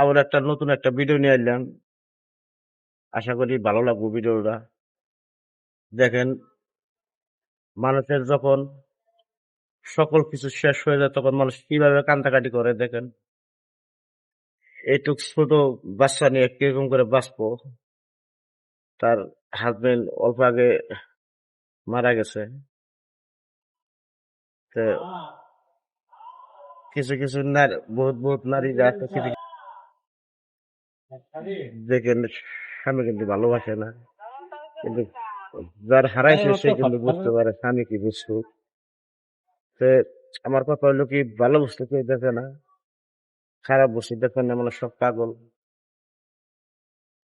আবার একটা নতুন একটা ভিডিও নিয়ে এলাম আশা করি ভালো লাগবে ভিডিওটা দেখেন, মানুষের যখন সকল কিছু শেষ হয়ে যায়, তখন মানুষ কীভাবে কান্দাকাটি করে দেখেন। এইটুক ছোট বাচ্চা নিয়ে কীরকম করে বাঁচবো? তার হাজবেন্ড অল্প আগে মারা গেছে। তো কিছু কিছু নারী বহুত বহুত নারী আছে কিছু দেখেন স্বামী কিন্তু ভালোবাসে না। কিন্তু যার হারাইছে সে কিন্তু বুঝতে পারে স্বামী কি বুঝছ। আমার কথা হলো কি ভালো বস্তু কেউ দেখে না খারাপ বস্তু দেখে না মানে সব পাগল।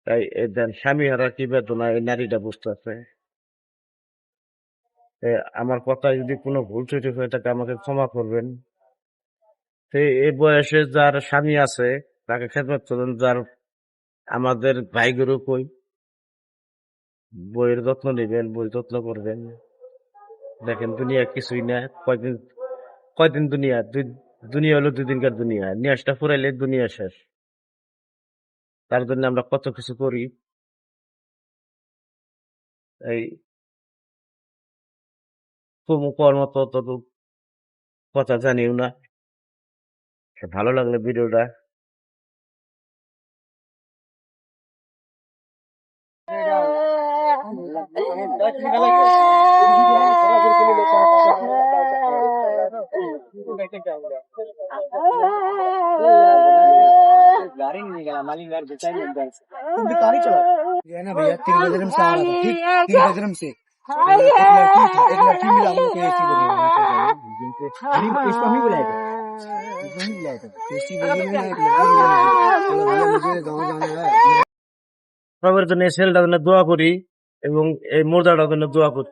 তাই দেন স্বামী হারা কি বেদনা এই নারীটা বুঝতে আছে। আমার কথা যদি কোনো ভুল ত্রুটি হয়ে থাকে আমাকে ক্ষমা করবেন। এই বয়সে যার স্বামী আছে, তাকে খেদমত করবেন যার আমাদের ভাই গুরু কই? বইয়ের যত্ন নেবেন বই যত্ন করবেন। দেখেন দুনিয়া কিছুই না, কয়দিন কয়দিন দুনিয়া? দুই, দুনিয়া হলো দুই দিনকার দুনিয়া। নিয়াসটা ফুরাইলে দুনিয়া শেষ। তার জন্য আমরা কত কিছু করি। এই কুমু কর্ম তত কথা জানিও না। ভালো লাগলে ভিডিওটা गाड़ी नहीं निकला मालिक यार बेचा ही नहीं तुम भी गाड़ी चला ये है ना भैया तीन बेडरूम से आ रहा था ठीक तीन बेडरूम से एक लड़की थी एक लड़की मिला हम लोग को ऐसी बोली हम इसको हम ही बुलाए थे इसको हम ही बुलाए थे ऐसी बोली में एक लड़की मिला चलो भैया मुझे गाँव जाना है সবার জন্য এই ছেলেটার জন্য দোয়া করি এবং এই মোর্দাটার জন্য দোয়া করি